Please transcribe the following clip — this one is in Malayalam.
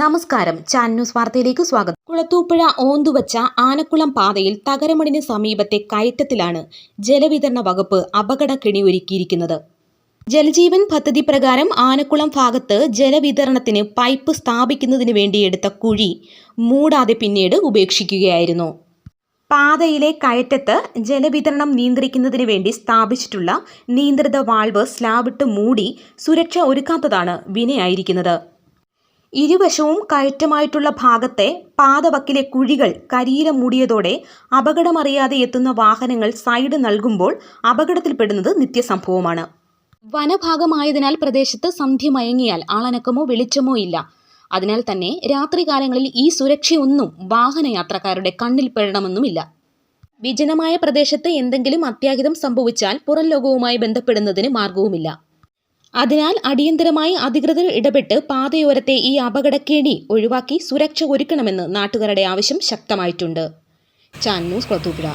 നമസ്കാരം. ചാൻ ന്യൂസ് വാർത്തയിലേക്ക് സ്വാഗതം. കുളത്തൂപ്പുഴ ഓന്തുവച്ച ആനക്കുളം പാതയിൽ തകരമണിന് സമീപത്തെ കയറ്റത്തിലാണ് ജലവിതരണ വകുപ്പ് അപകട കെണി ഒരുക്കിയിരിക്കുന്നത്. ജലജീവൻ പദ്ധതി പ്രകാരം ആനക്കുളം ഭാഗത്ത് ജലവിതരണത്തിന് പൈപ്പ് സ്ഥാപിക്കുന്നതിന് വേണ്ടി എടുത്ത കുഴി മൂടാതെ പിന്നീട് ഉപേക്ഷിക്കുകയായിരുന്നു. പാതയിലെ കയറ്റത്ത് ജലവിതരണം നിയന്ത്രിക്കുന്നതിന് വേണ്ടി സ്ഥാപിച്ചിട്ടുള്ള നിയന്ത്രിത വാൾവ് സ്ലാബിട്ട് മൂടി സുരക്ഷ ഒരുക്കാത്തതാണ് വിനയായിരിക്കുന്നത്. ഇരുവശവും കയറ്റമായിട്ടുള്ള ഭാഗത്തെ പാതവക്കിലെ കുഴികൾ കരിയില മൂടിയതോടെ അപകടമറിയാതെ എത്തുന്ന വാഹനങ്ങൾ സൈഡ് നൽകുമ്പോൾ അപകടത്തിൽപ്പെടുന്നത് നിത്യസംഭവമാണ്. വനഭാഗമായതിനാൽ പ്രദേശത്ത് സന്ധ്യ മയങ്ങിയാൽ ആളനക്കമോ വെളിച്ചമോ ഇല്ല. അതിനാൽ തന്നെ രാത്രികാലങ്ങളിൽ ഈ സുരക്ഷയൊന്നും വാഹനയാത്രക്കാരുടെ കണ്ണിൽ പെടണമെന്നുമില്ല. വിജനമായ പ്രദേശത്ത് എന്തെങ്കിലും അത്യാഹിതം സംഭവിച്ചാൽ പുറം ലോകവുമായി ബന്ധപ്പെടുന്നതിന് മാർഗവുമില്ല. അതിനാൽ അടിയന്തരമായി അധികൃതർ ഇടപെട്ട് പാതയോരത്തെ ഈ അപകടക്കേണി ഒഴിവാക്കി സുരക്ഷ ഒരുക്കണമെന്ന് നാട്ടുകാരുടെ ആവശ്യം ശക്തമായിട്ടുണ്ട്. ചാൻ ന്യൂസ് കൊത്തൂപ്പുഴ